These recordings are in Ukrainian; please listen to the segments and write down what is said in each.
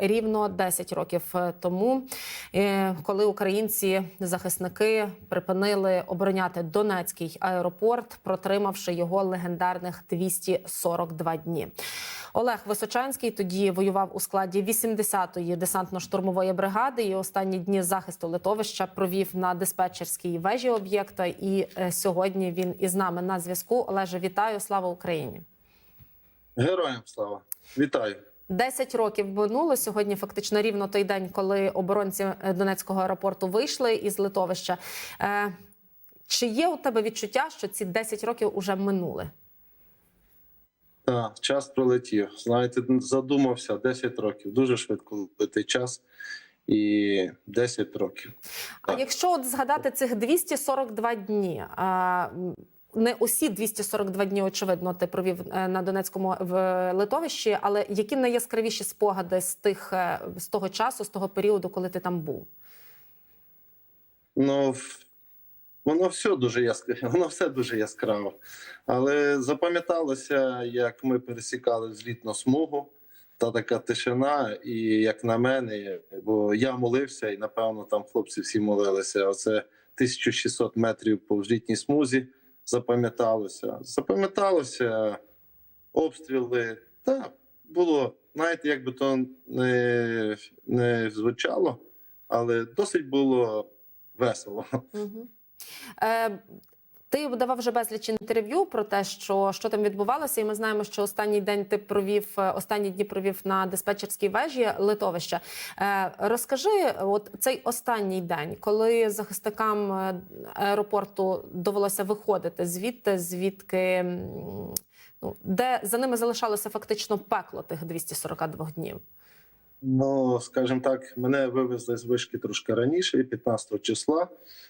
рівно 10 років е, тому, е, коли українці захисники припинили обороняти Донецький аеропорт, протримавши його легендарних 242 дні. Олег Височанський тоді воював у складі 80-ї десантно-штурмової бригади. І останні дні захисту литовища провів на диспетчерській вежі об'єкта. І е, сьогодні він із нами на зв'язку. Олеже, вітаю! Слава Україні! Героям слава! Вітаю! 10 років минуло сьогодні. Фактично рівно той день, коли оборонці е, Донецького аеропорту вийшли із литовища. Е, Чи є у тебе відчуття, що ці 10 років уже минули? Так, час пролетів. Знаєте, задумався 10 років. Дуже швидко летить час. І 10 років. А Так. якщо от згадати цих 242 дні, не усі 242 дні, очевидно, ти провів е, на Донецькому в литовищі, але які найяскравіші спогади з тих е, з того часу, з того періоду, коли ти там був? Ну, воно все дуже яскраве, воно все дуже яскраво. Але запам'яталося, як ми пересікали взлітну смугу, та така тишина, і як на мене, бо я молився, і напевно там хлопці всі молилися. Оце 1600 метрів по взлітній смузі запам'яталося. Запам'яталося обстріли. Так, було, знаєте, як би то не, не звучало, але досить було весело. Угу. Е, ти давав вже безліч інтерв'ю про те, що, що там відбувалося, і ми знаємо, що останній день ти провів е, останні дні провів на диспетчерській вежі литовища. Е, розкажи, от цей останній день, коли захисникам е, аеропорту довелося виходити звідти, звідки ну, де за ними залишалося фактично пекло тих 242 днів. Ну, скажімо так, мене вивезли з вишки трошки раніше, 15 числа.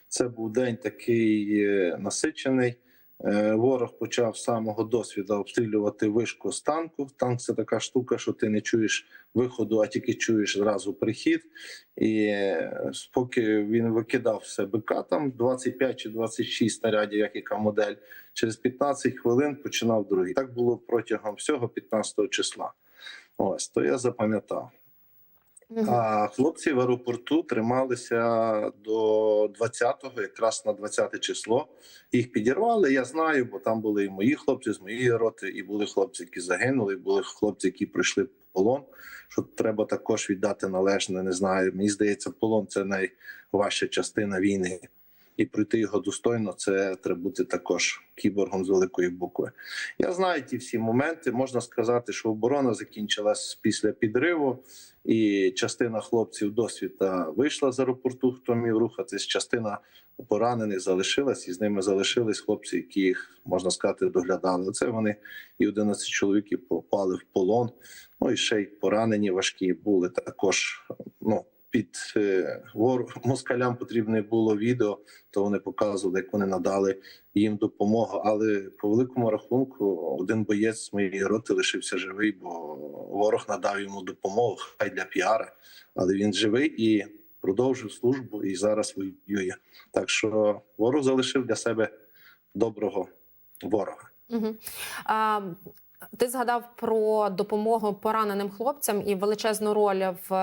Це був день такий е, насичений. Е, Ворог почав з самого досвіду обстрілювати вишку з танку. Танк це така штука, що ти не чуєш виходу, а тільки чуєш зразу прихід. І е, поки він викидав все БК, там 25 чи 26 снарядів, як яка модель, через 15 хвилин починав другий. Так було протягом всього 15 числа. Ось то я запам'ятав. А хлопці в аеропорту трималися до 20-го, якраз на 20 число. Їх підірвали. Я знаю, бо там були і мої хлопці з моєї роти, і були хлопці, які загинули, і були хлопці, які пройшли полон. Що треба також віддати належне. Не знаю. Мені здається, полон це найважча частина війни. І пройти його достойно, це треба бути також кіборгом з великої букви. Я знаю ті всі моменти. Можна сказати, що оборона закінчилась після підриву, і частина хлопців досвіта вийшла з аеропорту, хто міг рухатись. Частина поранених залишилась, і з ними залишились хлопці, які їх можна сказати доглядали. Це вони і 11 чоловіків попали в полон. Ну і ще й поранені важкі були також. Під е, вор москалям потрібне було відео, то вони показували, як вони надали їм допомогу. Але по великому рахунку один боєць моєї роти лишився живий, бо ворог надав йому допомогу хай для піара, але він живий і продовжив службу і зараз воює. Так що ворог залишив для себе доброго ворога. Угу. А, ти згадав про допомогу пораненим хлопцям і величезну роль в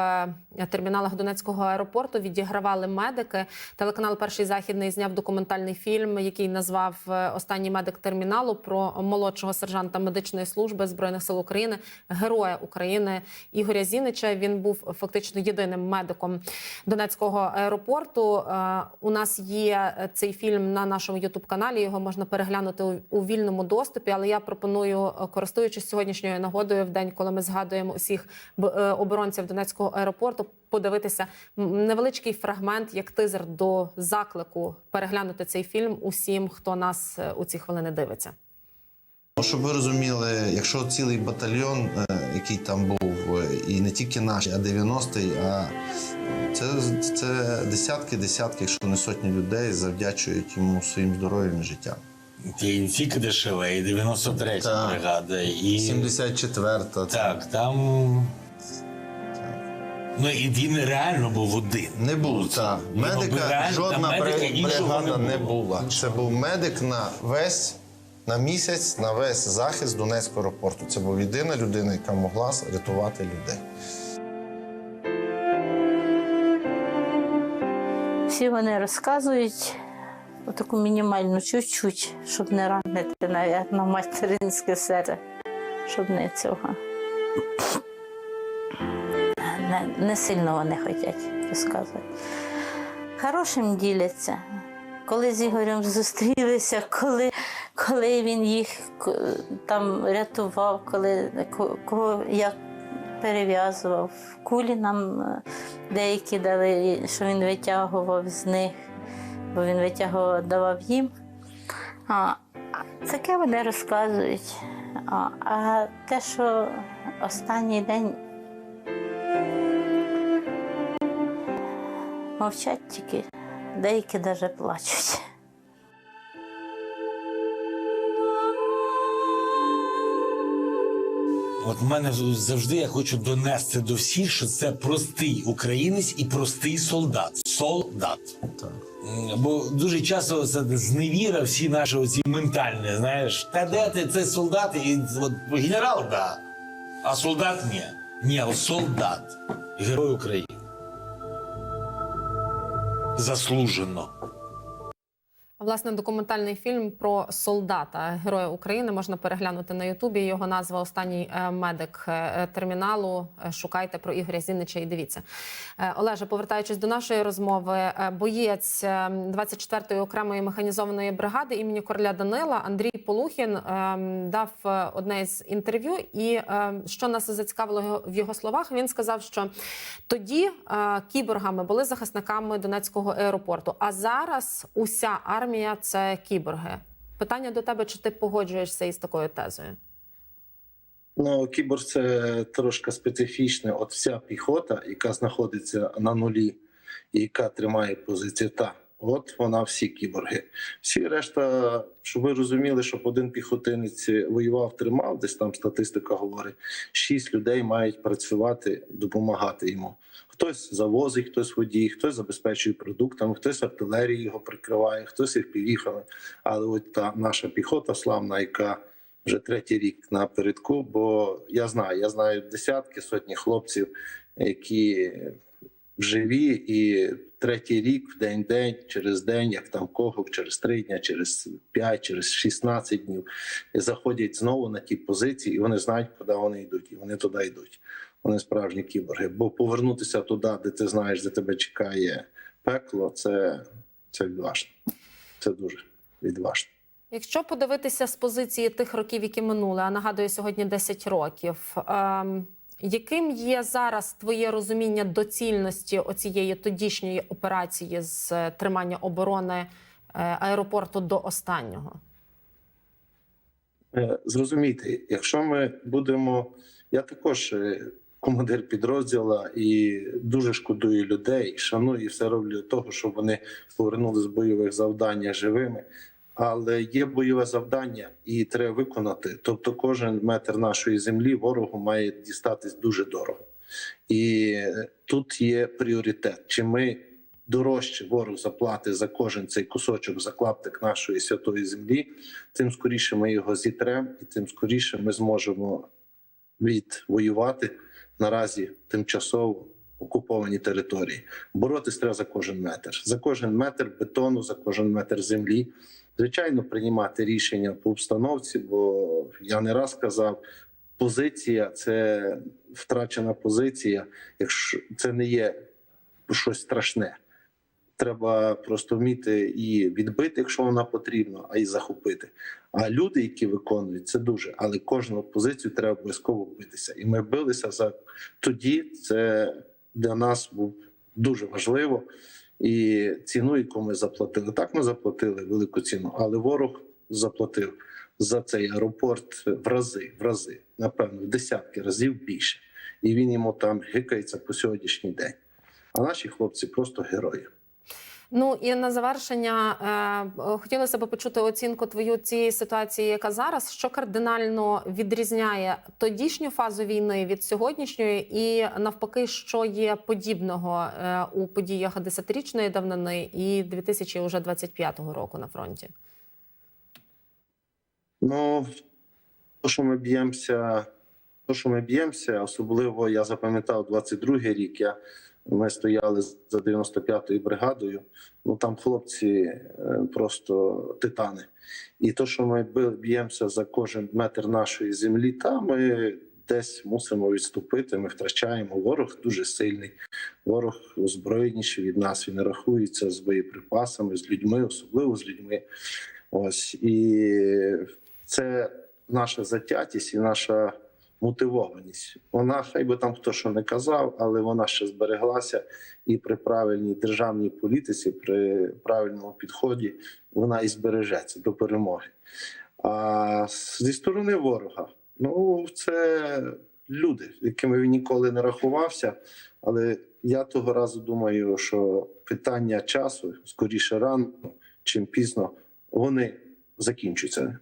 е, терміналах Донецького аеропорту відігравали медики. Телеканал Перший західний зняв документальний фільм, який назвав е, Останній медик терміналу про молодшого сержанта медичної служби збройних сил України, героя України Ігоря Зінича. Він був фактично єдиним медиком Донецького аеропорту. Е, У нас є цей фільм на нашому ютуб каналі. Його можна переглянути у, вільному доступі. Але я пропоную, е, користуючись сьогоднішньою нагодою, в день, коли ми згадуємо усіх е, оборонців Донецького аеропорту, подивитися невеличкий фрагмент, як тизер до заклику переглянути цей фільм усім, хто нас е, у ці хвилини дивиться. Ну, Щоб ви розуміли, якщо цілий батальйон, е, який там був, і не тільки наш, а 90-й, а це, це десятки, десятки, якщо не сотні людей завдячують йому своїм здоров'ям і життям. Клінці Кадешеве, і 93 та бригада, і 74-та. Так, там. Ну і він реально був один. Не був так. Медика реально, жодна медика бригада не, не була. Це був медик на весь на місяць, на весь захист Донецького аеропорту. Це був єдина людина, яка могла рятувати людей. Всі вони розказують таку мінімальну чуть-чуть, щоб не ранити навіть на материнське серце, щоб не цього. Не, не сильно вони хочуть розказувати. Хорошим діляться. Коли з Ігорем зустрілися, коли, коли він їх там рятував, коли ко- кого як перев'язував. Кулі нам е, деякі дали, що він витягував з них, бо він витягував, давав їм. А, таке вони розказують. А, а те, що останній день мовчать тільки, деякі навіть плачуть. От в мене завжди я хочу донести до всіх, що це простий українець і простий солдат. Солдат. Так. Бо дуже часто це зневіра всі наші оці ментальні, знаєш, та де ти це солдат? І от генерал, да. А солдат ні. Ні, солдат. Герой України. Заслужено. Власне, документальний фільм про солдата героя України можна переглянути на Ютубі. Його назва Останній е, медик е, терміналу. Е, Шукайте про Ігоря Зінича і дивіться. Олеже, повертаючись до нашої розмови, боєць е, 24-ї окремої механізованої бригади імені Короля Данила Андрій Полухін дав одне з інтерв'ю. І що нас зацікавило в його словах, він сказав, що тоді кіборгами були захисниками Донецького аеропорту. А зараз уся армія це кіборги. Питання до тебе: чи ти погоджуєшся із такою тезою? Ну, кіборг це трошки специфічне. От вся піхота, яка знаходиться на нулі і яка тримає позицію, та от вона всі кіборги. Всі решта, щоб ви розуміли, щоб один піхотинець воював, тримав, десь там статистика говорить, шість людей мають працювати, допомагати йому. Хтось завозить, хтось водій, хтось забезпечує продуктами, хтось артилерії його прикриває, хтось їх півіхами. Але от та наша піхота славна, яка вже третій рік напередку, бо я знаю, я знаю десятки, сотні хлопців, які живі, і третій рік в день день, через день, як там кого, через три дня, через п'ять, через 16 днів, заходять знову на ті позиції, і вони знають, куди вони йдуть, і вони туди йдуть. Вони справжні кіборги. Бо повернутися туди, де ти знаєш, де тебе чекає пекло, це, це відважно. Це дуже відважно. Якщо подивитися з позиції тих років, які минули, а нагадую, сьогодні 10 років. Ем, яким є зараз твоє розуміння доцільності оцієї тодішньої операції з е, тримання оборони е, аеропорту до останнього? Е, Зрозумійте, якщо ми будемо, я також командир підрозділу і дуже шкодую людей, шаную і все роблю для того, щоб вони повернули з бойових завдань живими. Але є бойове завдання, і треба виконати. Тобто, кожен метр нашої землі ворогу має дістатись дуже дорого. І е, тут є пріоритет. Чи ми дорожче ворог заплатить за кожен цей кусочок, за клаптик нашої святої землі, тим скоріше ми його зітремо, і тим скоріше ми зможемо відвоювати наразі тимчасово окуповані території. Боротись треба за кожен метр, за кожен метр бетону, за кожен метр землі. Звичайно, приймати рішення по обстановці, бо я не раз казав, позиція це втрачена позиція, якщо це не є щось страшне. Треба просто вміти її відбити, якщо вона потрібна, а й захопити. А люди, які виконують, це дуже. Але кожну позицію треба обов'язково битися. І ми билися за тоді. Це для нас був дуже важливо. І ціну, яку ми заплатили, так ми заплатили велику ціну, але ворог заплатив за цей аеропорт в рази, в рази, напевно, в десятки разів більше. І він йому там гикається по сьогоднішній день. А наші хлопці просто герої. Ну і на завершення е, хотілося б почути оцінку твою цієї ситуації, яка зараз що кардинально відрізняє тодішню фазу війни від сьогоднішньої, і навпаки, що є подібного е, у подіях десятирічної давнини і 2025 року на фронті. Ну, то, що ми б'ємося, то, що ми б'ємося, особливо я запам'ятав 22-й рік. Я Ми стояли за 95-ю бригадою. Ну там хлопці е, просто титани. І то, що ми б'ємося за кожен метр нашої землі, та ми десь мусимо відступити. Ми втрачаємо. Ворог дуже сильний. Ворог озброєніший від нас. Він рахується з боєприпасами, з людьми, особливо з людьми. Ось і це наша затятість і наша мотивованість. Вона, хай би там хто що не казав, але вона ще збереглася, і при правильній державній політиці, при правильному підході, вона і збережеться до перемоги. А зі сторони ворога, ну це люди, якими він ніколи не рахувався. Але я того разу думаю, що питання часу скоріше рано, чим пізно, вони закінчаться.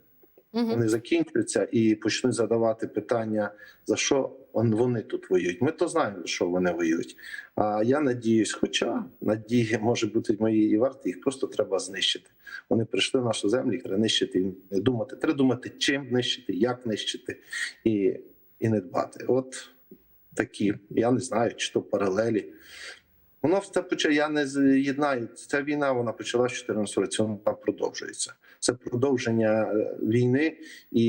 Мгм. Вони закінчуються і почнуть задавати питання, за що вони тут воюють. Ми то знаємо, за що вони воюють. А я надіюсь, хоча надії може бути мої і варті, їх просто треба знищити. Вони прийшли в нашу землю, їх треба нищити і думати. Треба думати, чим нищити, як нищити і, і не дбати. От такі, я не знаю, чи то паралелі. Воно все поча. Я не з'єднаю. Ця війна вона почалася в 14 році, вона продовжується. Це продовження е, війни, і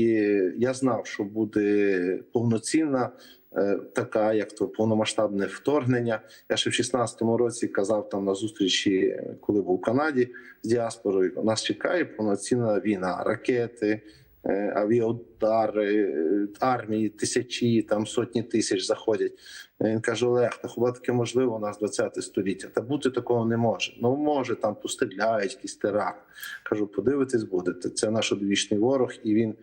я знав, що буде повноцінна е, така, як то повномасштабне вторгнення. Я ще в 16-му році казав там на зустрічі, коли був в Канаді з діаспорою. Нас чекає повноцінна війна, ракети. Е, Авіаудари, е, армії, тисячі, там сотні тисяч заходять. Він каже: Олег, та хіба таке можливо у нас 20 століття? Та бути такого не може. Ну може, там постріляють, якийсь теракт. Кажу, подивитись будете. Це наш одвічний ворог, і він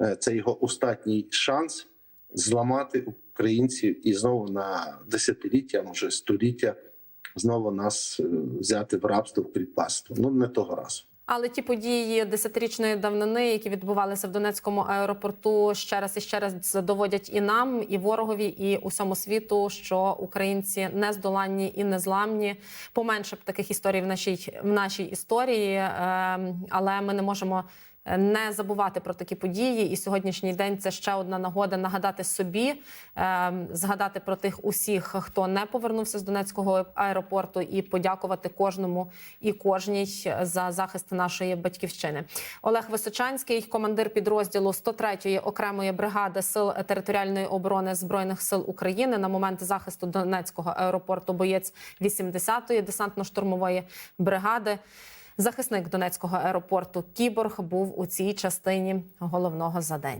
е, це його остатній шанс зламати українців і знову на десятиліття, може століття, знову нас е, взяти в рабство в кріпацтво. Ну не того разу. Але ті події десятирічної давнини, які відбувалися в Донецькому аеропорту, ще раз і ще раз доводять і нам, і ворогові, і усьому світу, що українці не здоланні і незламні. Поменше б таких історій в нашій в нашій історії, ем, але ми не можемо. Е, Не забувати про такі події, і сьогоднішній день це ще одна нагода нагадати собі, ем, згадати про тих усіх, хто не повернувся з Донецького аеропорту, і подякувати кожному і кожній за захист нашої батьківщини. Олег Височанський, командир підрозділу 103-ї окремої бригади сил територіальної оборони збройних сил України на момент захисту Донецького аеропорту, боєць 80-ї десантно-штурмової бригади. Захисник Донецького аеропорту Кіборг був у цій частині головного задання.